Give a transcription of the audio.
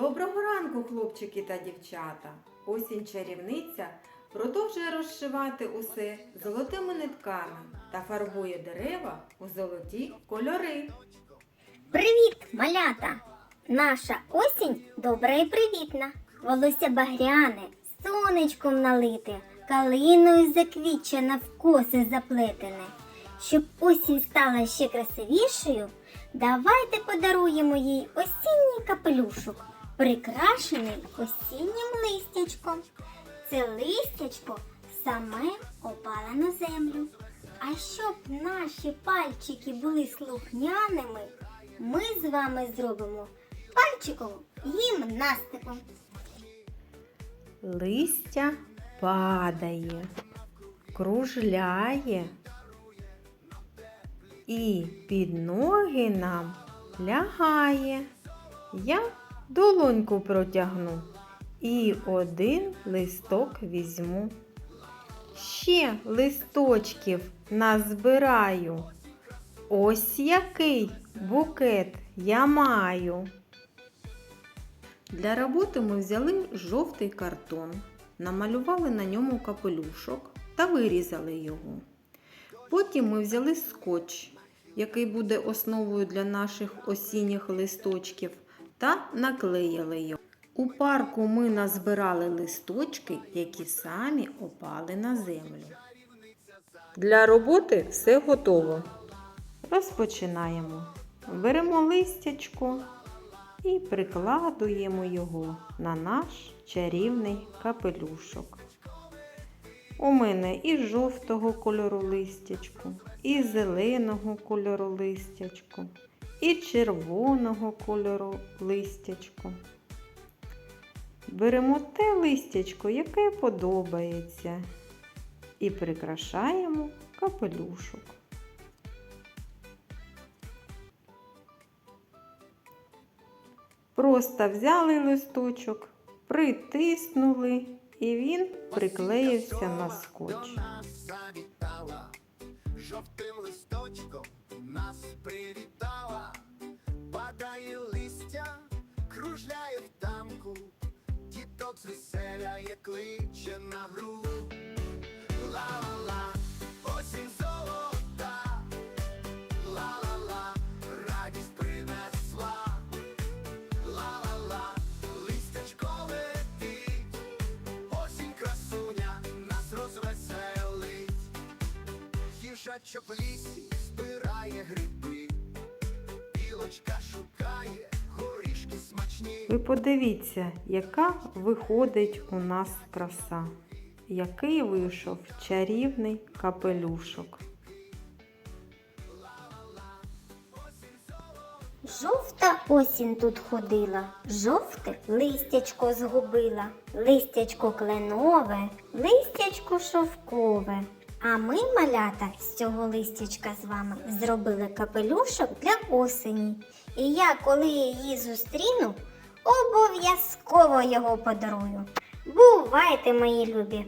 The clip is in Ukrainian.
Доброго ранку, хлопчики та дівчата! Осінь чарівниця продовжує розшивати усе золотими нитками та фарбує дерева у золоті кольори. Привіт, малята! Наша осінь добра і привітна. Волосся багряне, сонечком налите, калиною заквічена в коси заплетене. Щоб осінь стала ще красивішою, давайте подаруємо їй осінній капелюшок, прикрашений осіннім листячком. Це листячко саме опало на землю. А щоб наші пальчики були слухняними, ми з вами зробимо пальчикову гімнастику. Листя падає, кружляє і під ноги нам лягає. Я долоньку протягну і один листок візьму. Ще листочків назбираю. Ось який букет я маю. Для роботи ми взяли жовтий картон, намалювали на ньому капелюшок та вирізали його. Потім ми взяли скотч, який буде основою для наших осінніх листочків, та наклеїли його. У парку ми назбирали листочки, які самі опали на землю. Для роботи все готово. Розпочинаємо. Беремо листячко і прикладуємо його на наш чарівний капелюшок. У мене і жовтого кольору листячку, і зеленого кольору листячку, і червоного кольору листячку. Беремо те листячко, яке подобається, і прикрашаємо капелюшок. Просто взяли листочок, притиснули, і він приклеївся на скотч. Діток звеселяє, кличе на гру. Ла-ла-ла, осінь золота, ла-ла-ла, радість принесла. Ла-ла-ла, листячко летить, осінь красуня нас розвеселить. Їжачок в лісі збирає гриби, білочка. Ви подивіться, яка виходить у нас краса, який вийшов чарівний капелюшок. Жовта осінь тут ходила, жовте листячко згубила, листячко кленове, листячко шовкове. А ми, малята, з цього листячка з вами зробили капелюшок для осені. І я, коли її зустріну, його подарую. Бувайте, мої любі!